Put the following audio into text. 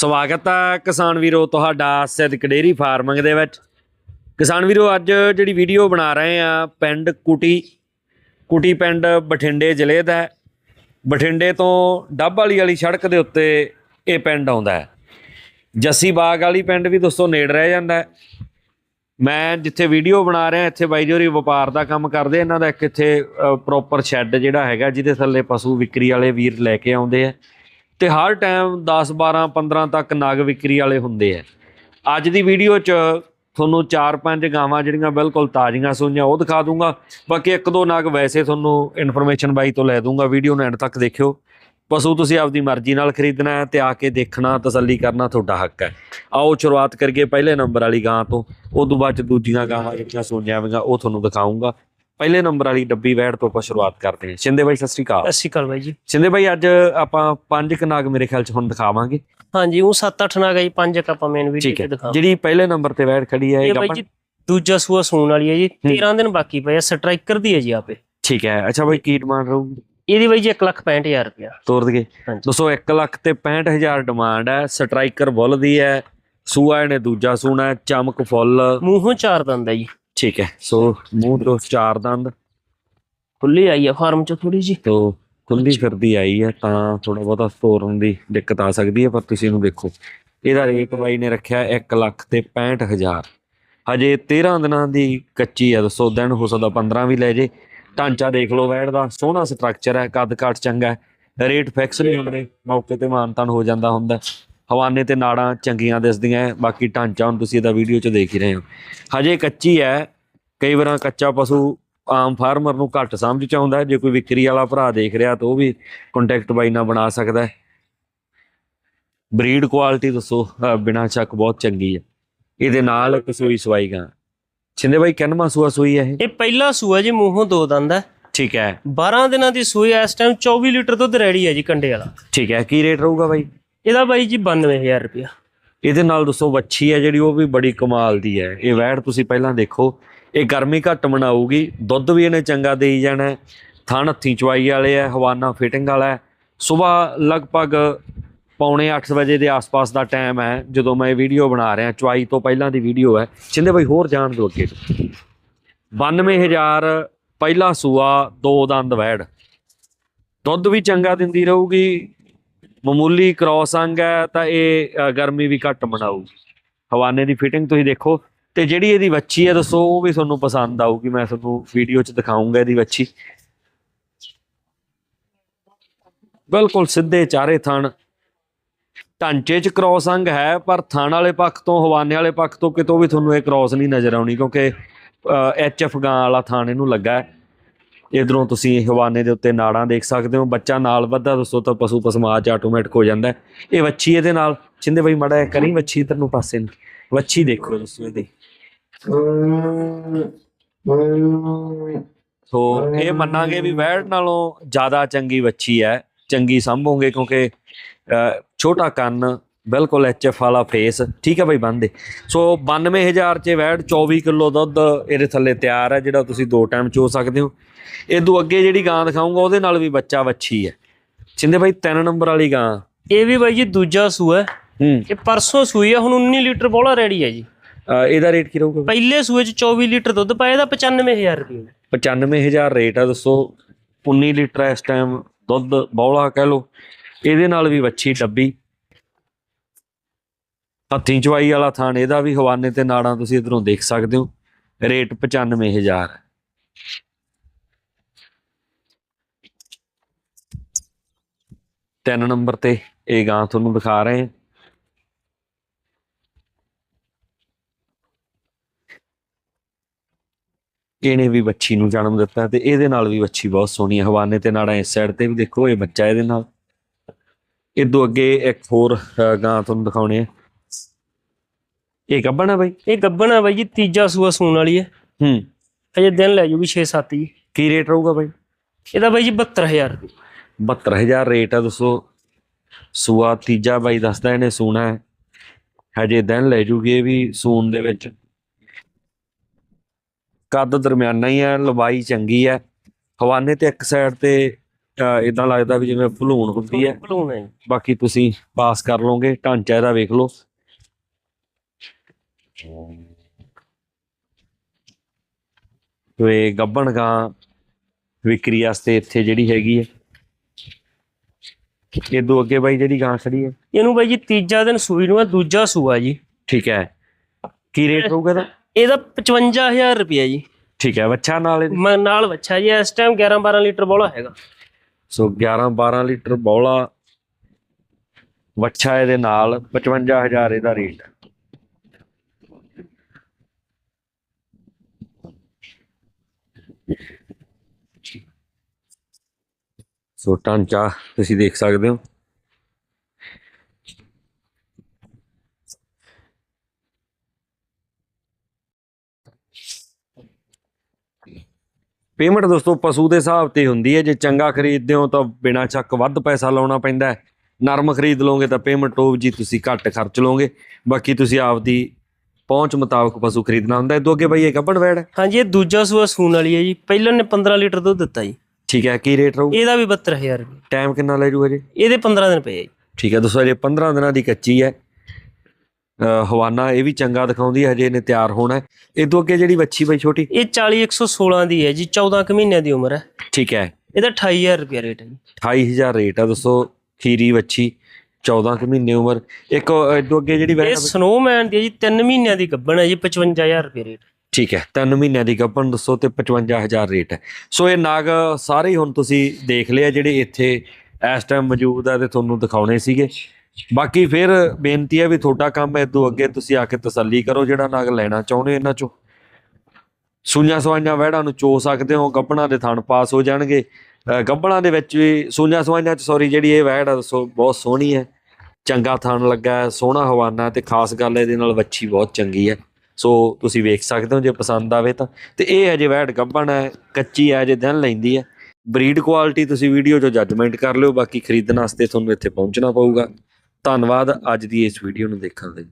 ਸਵਾਗਤ ਹੈ ਕਿਸਾਨ ਵੀਰੋ, ਤੁਹਾਡਾ ਸਿੱਧਕ ਡੇਰੀ ਫਾਰਮਿੰਗ ਦੇ ਵਿੱਚ। ਕਿਸਾਨ ਵੀਰੋ, ਅੱਜ ਜਿਹੜੀ ਵੀਡੀਓ ਬਣਾ ਰਹੇ ਆ, ਪਿੰਡ ਕੁਟੀ ਕੁਟੀ ਪਿੰਡ ਬਠਿੰਡੇ ਜ਼ਿਲ੍ਹੇ ਦਾ ਬਠਿੰਡੇ ਤੋਂ ਡੱਬ ਵਾਲੀ ਵਾਲੀ ਸੜਕ ਦੇ ਉੱਤੇ ਇਹ ਪਿੰਡ ਆਉਂਦਾ ਹੈ। ਜੱਸੀ ਬਾਗ ਵਾਲੀ ਪਿੰਡ ਵੀ ਦੋਸਤੋ ਨੇੜ ਰਹਿ ਜਾਂਦਾ ਮੈਂ ਜਿੱਥੇ ਵੀਡੀਓ ਬਣਾ ਰਿਹਾ, ਇੱਥੇ ਬਾਈ ਜੀ ਵਪਾਰ ਦਾ ਕੰਮ ਕਰਦੇ ਇਹਨਾਂ ਦਾ ਇੱਕ ਇੱਥੇ ਪ੍ਰੋਪਰ ਸ਼ੈੱਡ ਜਿਹੜਾ ਹੈਗਾ, ਜਿਹਦੇ ਥੱਲੇ ਪਸ਼ੂ ਵਿਕਰੀ ਵਾਲੇ ਵੀਰ ਲੈ ਕੇ ਆਉਂਦੇ ਆ। ਤੇ ਹਰ ਟਾਈਮ 10 12 15 ਤੱਕ ਨਗ ਵਿਕਰੀ ਵਾਲੇ ਹੁੰਦੇ ਆ। ਅੱਜ ਦੀ ਵੀਡੀਓ 'ਚ ਤੁਹਾਨੂੰ 4-5 ਗਾਵਾਂ ਜਿਹੜੀਆਂ ਬਿਲਕੁਲ ਤਾਜ਼ੀਆਂ ਸੂਈਆਂ, ਉਹ ਦਿਖਾ ਦੂੰਗਾ। ਬਾਕੀ ਇੱਕ, ਦੋ ਨਗ ਵੈਸੇ ਤੁਹਾਨੂੰ ਇਨਫੋਰਮੇਸ਼ਨ ਬਾਈ ਤੋਂ ਲੈ ਦੂੰਗਾ, ਵੀਡੀਓ ਨੂੰ ਐਂਡ ਤੱਕ ਦੇਖਿਓ। ਪਸ਼ੂ ਤੁਸੀਂ ਆਪਦੀ ਮਰਜ਼ੀ ਨਾਲ ਖਰੀਦਣਾ ਹੈ ਤੇ ਆ ਕੇ ਦੇਖਣਾ, ਤਸੱਲੀ ਕਰਨਾ ਤੁਹਾਡਾ ਹੱਕ ਹੈ। ਆਓ ਸ਼ੁਰੂਆਤ ਕਰੀਏ ਪਹਿਲੇ ਨੰਬਰ ਵਾਲੀ ਗਾਂ ਤੋਂ। ਉਸ ਤੋਂ ਬਾਅਦ 'ਚ ਦੂਜੀਆਂ ਗਾਵਾਂ ਜਿਹੜੀਆਂ ਸੂਈਆਂ ਆਵੇਗਾ ਉਹ ਤੁਹਾਨੂੰ ਦਿਖਾਉਂਗਾ ਪਹਿਲੇ ਨੰਬਰ ਵਾਲੀ ਡੱਬੀ ਵੈੜ ਤੋਂ ਆਪਾਂ ਸ਼ੁਰੂਆਤ ਕਰਦੇ ਹਾਂ। ਸ਼ਿੰਦੇ ਬਾਈ ਸਤਿ ਸ਼੍ਰੀ ਅਕਾਲ। ਸਤਿ ਸ਼੍ਰੀ ਅਕਾਲ ਬਾਈ ਜੀ। ਸ਼ਿੰਦੇ ਬਾਈ ਅੱਜ ਆਪਾਂ ਪੰਜ ਕੁ ਨਗ ਮੇਰੇ ਖਿਆਲ 'ਚ ਹੁਣ ਦਿਖਾਵਾਂਗੇ। ਹਾਂਜੀ ਉਹ 7-8 ਨਾ ਗਈ ਪੰਜ ਕ ਆਪਾਂ ਮੇਨ ਵੀਡੀਓ ਠੀਕ ਤੇ ਜਿਹੜੀ ਪਹਿਲੇ ਨੰਬਰ ਤੇ ਵੈੜ ਖੜੀ ਹੈ ਇਹ ਇਹ ਬਾਈ ਜੀ ਦੂਜਾ ਸੂਆ ਸੂਣ ਵਾਲੀ ਹੈ ਜੀ 13 ਦਿਨ ਬਾਕੀ ਪਏ ਆ ਸਟ੍ਰਾਈਕਰ ਦੀ ਹੈ ਜੀ ਆਪੇ। ਠੀਕ ਹੈ। ਅੱਛਾ ਬਾਈ ਕੀ ਡਿਮਾਂਡ ਰਹੂਗੀ ਇਹਦੀ ਬਾਈ ਜੀ 165000 ਰੁਪਇਆ। ਤੋਰ ਦਈਏ। ਹਾਂਜੀ। ਦੋਸਤੋ 1 ਲੱਖ ਤੇ 65000 ਡਿਮਾਂਡ ਹੈ ਸਟ੍ਰਾਈਕਰ ਬੁੱਲ ਦੀ ਹੈ ਸੂਆ ਇਹਨੇ ਦੂਜਾ ਸੂਣਾ ਹੈ ਚਮਕ ਫੁੱਲ। ਮੂੰਹੋਂ ਚਾਰ ਦੰਦ ਹੈ ਜੀ। ਠੀਕ ਹੈ। ਸੋ ਮੂੰਹ ਤੋਂ ਚਾਰ ਦੰਦ। ਖੁੱਲੀ ਆਈ ਹੈ ਫਾਰਮ ਚ ਥੋੜੀ ਜੀ ਤੋ ਖੁੱਲੀ ਫਿਰਦੀ ਆਈ ਹੈ ਤਾਂ ਥੋੜਾ ਬਹੁਤਾ ਤੋਰਨ ਦੀ ਦਿੱਕਤ ਆ ਸਕਦੀ ਹੈ ਪਰ ਤੁਸੀਂ ਇਹਨੂੰ ਦੇਖੋ ਇਹਦਾ ਰੇਟ ਬਾਈ ਨੇ ਰੱਖਿਆ 1 ਲੱਖ ਤੇ 65000 ਹਜੇ 13 ਦਿਨਾਂ ਦੀ ਕੱਚੀ ਹੈ ਦੱਸੋ ਦਿਨ ਹੋ ਸਕਦਾ 15 ਵੀ ਲੈ ਜੇ। ਢਾਂਚਾ ਦੇਖ ਲਓ ਵੈੜ ਦਾ ਸੋਹਣਾ ਸਟਰਕਚਰ ਹੈ ਕੱਦ ਕਾਠ ਚੰਗਾ ਹੈ। ਰੇਟ ਫਿਕਸ ਨਹੀਂ ਹੁੰਦੇ ਮੌਕੇ ਤੇ ਮਾਨਤਾਨ ਹੋ ਜਾਂਦਾ ਹੁੰਦਾ। ਹਵਾਨੇ ਤੇ ਨਾੜਾਂ ਚੰਗੀਆਂ ਦਿਸਦੀਆਂ ਬਾਕੀ ਢਾਂਚਾ ਹੁਣ ਤੁਸੀਂ ਇਹਦਾ ਵੀਡੀਓ 'ਚ ਦੇਖ ਹੀ ਰਹੇ ਹੋ। ਹਜੇ ਕੱਚੀ ਹੈ ਕਈ ਵਾਰਾਂ ਕੱਚਾ ਪਸ਼ੂ ਆਮ ਫਾਰਮਰ ਨੂੰ ਘੱਟ ਸਮਝ ਚ ਆਉਂਦਾ। ਜੇ ਕੋਈ ਵਿਕਰੀ ਵਾਲਾ ਭਰਾ ਦੇਖ ਰਿਹਾ ਤਾਂ ਉਹ ਵੀ ਕੰਟੈਕਟ ਬਾਈ ਨਾਲ ਬਣਾ ਸਕਦਾ ਹੈ। ਬਰੀਡ ਕੁਆਲਿਟੀ ਦੱਸੋ ਬਿਨਾਂ ਸ਼ੱਕ ਬਹੁਤ ਚੰਗੀ ਹੈ। ਇਹਦੇ ਨਾਲ ਇੱਕ ਸੂਈ ਸਵਾਈ ਗਾ। ਛਿੰਦੇ ਬਾਈ ਕਿੰਨਵਾਂ ਸੂਆ ਸੂਈ ਹੈ ਇਹ? ਇਹ ਪਹਿਲਾ ਸੂਆ ਜੀ ਮੂੰਹੋਂ ਦੋ ਦੰਦ ਹੈ। ਠੀਕ ਹੈ। 12 ਦਿਨਾਂ ਦੀ ਸੂਈ ਹੈ, ਇਸ ਟਾਈਮ 24 ਲੀਟਰ ਦੁੱਧ ਰੈਡੀ ਹੈ ਜੀ ਕੰਡੇ ਵਾਲਾ। ਠੀਕ ਹੈ ਕੀ ਰੇਟ ਰਹੂਗਾ ਬਾਈ? ਇਹਦਾ ਬਾਈ ਜੀ 92000 ਰੁਪਇਆ। ਇਹਦੇ ਨਾਲ ਦੱਸੋ ਵੱਛੀ ਹੈ ਜਿਹੜੀ, ਉਹ ਵੀ ਬੜੀ ਕਮਾਲ ਦੀ ਹੈ। ਇਹ ਵੈੜ ਤੁਸੀਂ ਪਹਿਲਾਂ ਦੇਖੋ, ਇਹ ਗਰਮੀ ਘੱਟ ਮਨਾਊਗੀ, ਦੁੱਧ ਵੀ ਇਹਨੇ ਚੰਗਾ ਦੇਈ ਜਾਣਾ ਥਣ ਹੱਥੀਂ ਚਵਾਈ ਵਾਲੇ ਹੈ, ਹਵਾਨਾ ਫਿਟਿੰਗ ਵਾਲਾ ਹੈ। ਸਵੇਰ ਲਗਭਗ ਪੌਣੇ 8 ਵਜੇ ਦੇ ਆਸ-ਪਾਸ ਦਾ ਟਾਈਮ ਹੈ, ਜਦੋਂ ਮੈਂ ਇਹ ਵੀਡੀਓ ਬਣਾ ਰਿਹਾ ਚਵਾਈ ਤੋਂ ਪਹਿਲਾਂ ਦੀ ਵੀਡੀਓ ਹੈ। ਛਿੰਦੇ ਬਾਈ, ਹੋਰ ਜਾਣ ਦਿਓ ਅੱਗੇ। 92000 ਪਹਿਲਾ ਸੂਆ, ਦੋ ਦੰਦ ਵੈੜ। ਦੁੱਧ ਵੀ ਚੰਗਾ ਦਿੰਦੀ ਰਹੂਗੀ ਮਾਮੂਲੀ ਕ੍ਰਾਸ ਅੰਗ ਹੈ ਤਾਂ ਇਹ ਗਰਮੀ ਵੀ ਘੱਟ ਮਨਾਊ। ਹਵਾਨੇ ਦੀ ਫਿਟਿੰਗ ਤੁਸੀਂ ਦੇਖੋ। ਤੇ ਜਿਹੜੀ ਇਹਦੀ ਵੱਛੀ ਹੈ ਦੱਸੋ, ਉਹ ਵੀ ਤੁਹਾਨੂੰ ਪਸੰਦ ਆਊਗੀ। ਮੈਂ ਤੁਹਾਨੂੰ ਵੀਡੀਓ 'ਚ ਦਿਖਾਉਂਗਾ ਇਹਦੀ ਵੱਛੀ। ਬਿਲਕੁਲ ਸਿੱਧੇ ਚਾਰੇ ਥਣ। ਢਾਂਚੇ 'ਚ ਕ੍ਰਾਸ ਅੰਗ ਹੈ, ਪਰ ਥਣ ਵਾਲੇ ਪੱਖ ਤੋਂ, ਹਵਾਨੇ ਵਾਲੇ ਪੱਖ ਤੋਂ ਕਿਤੋਂ ਵੀ ਤੁਹਾਨੂੰ ਇਹ ਕ੍ਰਾਸ ਨਹੀਂ ਨਜ਼ਰ ਆਉਣੀ, ਕਿਉਂਕਿ ਐਚ ਐਫ ਗਾਂ ਵਾਲਾ ਥਣ ਇਹਨੂੰ ਲੱਗਾ ਹੈ। ਇਧਰੋਂ ਤੁਸੀਂ ਹਵਾਨੇ ਦੇ ਉੱਤੇ ਨਾੜਾਂ ਦੇਖ ਸਕਦੇ ਹੋ ਬੱਚਾ ਨਾਲ ਵੱਧਾ ਦੱਸੋ ਤਾਂ ਪਸ਼ੂ ਪਸਮਾਜ ਆਟੋਮੈਟਿਕ ਹੋ ਜਾਂਦਾ ਇਹ ਵੱਛੀ ਇਹਦੇ ਨਾਲ ਛਿੰਦੇ ਬਈ ਮੜਾ ਕਰੀ ਵੱਛੀ ਇਧਰ ਨੂੰ ਪਾਸੇ ਨੂੰ। ਵੱਛੀ ਦੇਖੋ ਦੱਸੋ ਇਹਦੀ। ਸੋ ਇਹ ਮੰਨਾਂਗੇ ਵੀ ਵੈੜ ਨਾਲੋਂ ਜ਼ਿਆਦਾ ਚੰਗੀ ਵੱਛੀ ਹੈ ਚੰਗੀ ਸੰਭੋਗੇ ਕਿਉਂਕਿ ਅਹ, ਛੋਟਾ ਕੰਨ ਬਿਲਕੁਲ ਐਚਐਫ ਵਾਲਾ ਫੇਸ ਠੀਕ ਹੈ ਬਈ ਬੰਦੇ। ਸੋ 92000 ਚ ਵੈੜ 24 ਕਿਲੋ ਦੁੱਧ ਇਹਦੇ ਥੱਲੇ ਤਿਆਰ ਹੈ ਜਿਹੜਾ ਤੁਸੀਂ ਦੋ ਟਾਈਮ ਚੋ ਸਕਦੇ ਹੋ। ਇਦੋਂ ਅੱਗੇ ਜਿਹੜੀ ਗਾਂ ਦਿਖਾਉਂਗਾ ਉਹਦੇ ਨਾਲ ਵੀ ਬੱਚਾ ਵੱਛੀ ਹੈ। ਛਿੰਦੇ ਬਾਈ ਤਿੰਨ ਨੰਬਰ ਵਾਲੀ ਗਾਂ। ਇਹ ਵੀ ਬਾਈ ਜੀ ਦੂਜਾ ਸੂਆ ਹੈ। ਇਹ ਪਰਸੋਂ ਸੂਈ ਹੈ ਹੁਣ 19 ਲੀਟਰ ਬੋਲਾ ਰੈਡੀ ਹੈ ਜੀ। ਇਹਦਾ ਰੇਟ ਕੀ ਰਹੂਗਾ? ਪਹਿਲੇ ਸੂਏ ਚ 24 ਲੀਟਰ ਦੁੱਧ ਪਾਇਆ ਇਹਦਾ 95000 ਰੁਪਏ 95000 ਰੇਟ ਆ ਦੱਸੋ। 19 ਲੀਟਰ ਇਸ ਟਾਈਮ ਦੁੱਧ ਬੌਲਾ ਕਹਿ ਲੋ ਇਹਦੇ ਨਾਲ ਵੀ ਵੱਛੀ ਡੱਬੀ। ਹੱਥੀਂ ਚਵਾਈ ਵਾਲਾ ਥਾਣ, ਇਹਦਾ ਵੀ ਹਵਾਨੇ ਤੇ ਨਾੜਾਂ ਤੁਸੀਂ ਇਧਰੋਂ ਦੇਖ ਸਕਦੇ ਹੋ। ਰੇਟ 95000 ਹੈ ਤਿੰਨ ਨੰਬਰ ਤੇ ਇਹ ਗਾਂ ਤੁਹਾਨੂੰ ਦਿਖਾ ਰਹੇ ਹਾਂ। ਇਹਨੇ ਵੀ ਬੱਚੀ ਨੂੰ ਜਨਮ ਦਿੱਤਾ ਤੇ ਇਹਦੇ ਨਾਲ ਵੀ ਬੱਚੀ ਬਹੁਤ ਸੋਹਣੀ ਹੈ ਹਵਾਨੇ ਤੇ ਨਾੜਾਂ ਇਸ ਸਾਈਡ ਤੇ ਵੀ ਦੇਖੋ, ਇਹ ਬੱਚਾ ਇਹਦੇ ਨਾਲ। ਇਹ ਤੋਂ ਅੱਗੇ ਇੱਕ ਹੋਰ ਗਾਂ ਤੁਹਾਨੂੰ ਦਿਖਾਉਣੇ ਆ। ਇਹ ਗੱਬਣ ਬਾਈ। ਇਹ ਗੱਬਣ ਆ ਬਾਈ ਜੀ ਤੀਜਾ ਸੂਆ ਸੂਣ ਵਾਲੀ ਹੈ। ਹੂੰ। ਅਜੇ ਦਿਨ ਲੈ ਜੂਗੀ 6-7 ਜੀ। ਕੀ ਰੇਟ ਰਹੂਗਾ ਬਾਈ? ਇਹਦਾ ਬਾਈ ਜੀ 72000 ਰੁਪਏ 72000 ਰੇਟ ਆ ਦੱਸੋ। ਸੂਆ ਤੀਜਾ ਬਾਈ ਦੱਸਦਾ ਇਹਨੇ ਸੂਣਾ ਹੈ। ਹਜੇ ਦਿਨ ਲੈ ਜੂਗੀ ਇਹ ਵੀ ਸੂਣ ਦੇ ਵਿੱਚ। ਕੱਦ ਦਰਮਿਆਨਾ ਹੀ ਹੈ ਲੰਬਾਈ ਚੰਗੀ ਹੈ ਹਵਾਨੇ ਤੇ ਇੱਕ ਸਾਈਡ ਤੇ ਇਦਾਂ ਲੱਗਦਾ ਵੀ ਜਿਵੇਂ ਭਲੂਣ ਹੁੰਦੀ ਹੈ। ਭਲੂਣ ਹੈ। ਬਾਕੀ ਤੁਸੀਂ ਪਾਸ ਕਰ ਲਓਗੇ ਢਾਂਚਾ ਇਹਦਾ ਵੇਖ ਲਓ। ਤੇ ਗੱਬਣ ਗਾਂ ਵਿਕਰੀ ਵਾਸਤੇ ਇੱਥੇ ਜਿਹੜੀ ਹੈਗੀ ਹੈ। ਇਦੋਂ ਅੱਗੇ ਬਾਈ ਜਿਹੜੀ ਗਾਂ ਖੜੀ ਹੈ। ਇਹਨੂੰ ਬਾਈ ਜੀ ਤੀਜਾ ਦਿਨ ਸੂਈ ਨੂੰ ਆ ਦੂਜਾ ਸੂਆ ਜੀ। ਠੀਕ ਹੈ। ਕੀ ਰੇਟ ਹੋਊਗਾ ਦਾ ਇਹਦਾ 55000 ਰੁਪਇਆ ਜੀ। ਠੀਕ ਹੈ ਬੱਚਾ ਨਾਲ ਇਹਦੇ? ਮ- ਨਾਲ ਬੱਚਾ ਜੀ ਇਸ ਟਾਈਮ 11 12 ਲੀਟਰ ਬੋਲਾ ਹੈਗਾ। ਸੋ 11 12 ਲੀਟਰ ਬੌਲਾ ਵੱਛਾ ਇਹਦੇ ਨਾਲ 55000 ਇਹਦਾ ਰੇਟ। ਸੋ ਟਾਂਚਾ ਤੁਸੀਂ ਦੇਖ ਸਕਦੇ ਹੋ। ਪੇਮੈਂਟ ਦੋਸਤੋ ਪਸ਼ੂ ਦੇ ਹਿਸਾਬ ਤੇ ਹੁੰਦੀ ਹੈ। ਜੇ ਚੰਗਾ ਖਰੀਦਦੇ ਹੋ ਤਾਂ ਬਿਨਾਂ ਚੱਕ ਵੱਧ ਪੈਸਾ ਲਾਉਣਾ ਪੈਂਦਾ ਨਰਮ ਖਰੀਦ ਲਓਗੇ ਤਾਂ ਪੇਮੈਂਟ ਉਹ ਜੀ ਤੁਸੀਂ ਘੱਟ ਖਰਚ ਲਓਗੇ। ਬਾਕੀ ਤੁਸੀਂ ਆਪਦੀ ਪਹੁੰਚ ਮੁਤਾਬਕ ਪਸ਼ੂ ਖਰੀਦਣਾ ਹੁੰਦਾ ਹੈ। ਤੋਂ ਅੱਗੇ ਬਈ, ਇਹ ਕੱਪੜ ਵੈੜ ਹਾਂਜੀ, ਇਹ ਦੂਜਾ ਸੂਆ ਸੂਣ ਵਾਲੀ ਹੈ ਜੀ। ਪਹਿਲਾਂ ਨੇ 15 ਲੀਟਰ ਦੁੱਧ ਦਿੱਤਾ ਜੀ। ਠੀਕ ਹੈ ਕੀ ਰੇਟ ਰਹੂ ਇਹਦਾ ਵੀ 72000 ਰੁਪਏ। ਟਾਈਮ ਕਿੰਨਾ ਲੈ ਜੂ? ਹਜੇ ਇਹਦੇ 15 ਦਿਨ ਪਏ ਆ ਜੀ। ਠੀਕ ਹੈ ਦੋਸਤੋ ਹਜੇ 15 ਦਿਨਾਂ ਦੀ ਕੱਚੀ ਹੈ। ਹਵਾਨਾ ਇਹ ਵੀ ਚੰਗਾ ਦਿਖਾਉਂਦੀ ਹੈ ਹਜੇ ਇਹਨੇ ਤਿਆਰ ਹੋਣਾ ਹੈ। ਇਹ ਤੋਂ ਅੱਗੇ ਜਿਹੜੀ ਵੱਛੀ ਬਈ ਛੋਟੀ? ਇਹ 40 116 ਦੀ ਹੈ ਜੀ 14 ਕੁ ਮਹੀਨਿਆਂ ਦੀ ਉਮਰ ਹੈ। ਠੀਕ ਹੈ। ਇਹਦਾ 28000 ਰੁਪਏ ਰੇਟ ਹੈ ਜੀ। 28000 ਰੇਟ ਹੈ ਦੋਸਤੋ ਖੀਰੀ ਵੱਛੀ 14 ਕੁ ਮਹੀਨੇ ਉਮਰ। ਇੱਕ ਇਹ ਤੋਂ ਅੱਗੇ ਜਿਹੜੀ ਇਹ ਸਨੋਮੈਨ ਦੀ ਹੈ ਜੀ 3 ਮਹੀਨਿਆਂ ਦੀ ਗੱਭਣ ਹੈ ਜੀ 55000 ਰੁਪਏ ਰੇਟ ਠੀਕ ਹੈ 3 ਮਹੀਨਿਆਂ ਦੀ ਗੱਭਣ ਦੱਸੋ ਤੇ 55000 ਰੇਟ ਹੈ। ਸੋ ਇਹ ਨਾਗ ਸਾਰੇ ਹੀ ਹੁਣ ਤੁਸੀਂ ਦੇਖ ਲਿਆ ਜਿਹੜੇ ਇੱਥੇ ਇਸ ਟਾਈਮ ਮੌਜੂਦ ਆ ਤੇ ਤੁਹਾਨੂੰ ਦਿਖਾਉਣੇ ਸੀਗੇ। ਬਾਕੀ ਫਿਰ ਬੇਨਤੀ ਹੈ ਵੀ ਤੁਹਾਡਾ ਕੰਮ ਹੈ ਤੋਂ ਅੱਗੇ ਤੁਸੀਂ ਆ ਕੇ ਤਸੱਲੀ ਕਰੋ ਜਿਹੜਾ ਨਾਗ ਲੈਣਾ ਚਾਹੁੰਦੇ ਹੋ ਇਹਨਾਂ ਚੋਂ। ਸੂਈਆਂ ਸਵਾਈਆਂ ਵਹਿੜਾਂ ਨੂੰ ਚੋ ਸਕਦੇ ਹੋ, ਗੱਭਣਾਂ ਦੇ ਥਣ ਪਾਸ ਹੋ ਜਾਣਗੇ। ਅਹ ਗੱਭਣਾਂ ਦੇ ਵਿੱਚ ਵੀ ਸੂਈਆਂ ਸਵਾਈਆਂ ਚ ਸੌਰੀ ਜਿਹੜੀ ਇਹ ਵਹਿੜ ਆ, ਦੱਸੋ, ਬਹੁਤ ਸੋਹਣੀ ਹੈ। ਚੰਗਾ ਥਣ ਲੱਗਾ, ਸੋਹਣਾ ਹਵਾਨਾ ਹੈ ਤੇ ਖਾਸ ਗੱਲ ਇਹਦੇ ਨਾਲ ਵੱਛੀ ਬਹੁਤ ਚੰਗੀ ਹੈ। ਸੋ ਤੁਸੀਂ ਵੇਖ ਸਕਦੇ ਹੋ ਜੇ ਪਸੰਦ ਆਵੇ ਤਾਂ। ਤੇ ਇਹ ਅਜੇ ਵੈਟ ਗੱਭਣ ਹੈ, ਕੱਚੀ ਹੈ ਜੇ ਦਿਨ ਲੈਂਦੀ ਹੈ। ਬਰੀਡ ਕੁਆਲਿਟੀ ਤੁਸੀਂ ਵੀਡੀਓ 'ਚੋਂ ਜੱਜਮੈਂਟ ਕਰ ਲਿਓ, ਬਾਕੀ ਖਰੀਦਣ ਵਾਸਤੇ ਤੁਹਾਨੂੰ ਇੱਥੇ ਪਹੁੰਚਣਾ ਪਊਗਾ। ਧੰਨਵਾਦ, ਅੱਜ ਦੀ ਇਸ ਵੀਡੀਓ ਨੂੰ ਦੇਖਣ ਲਈ।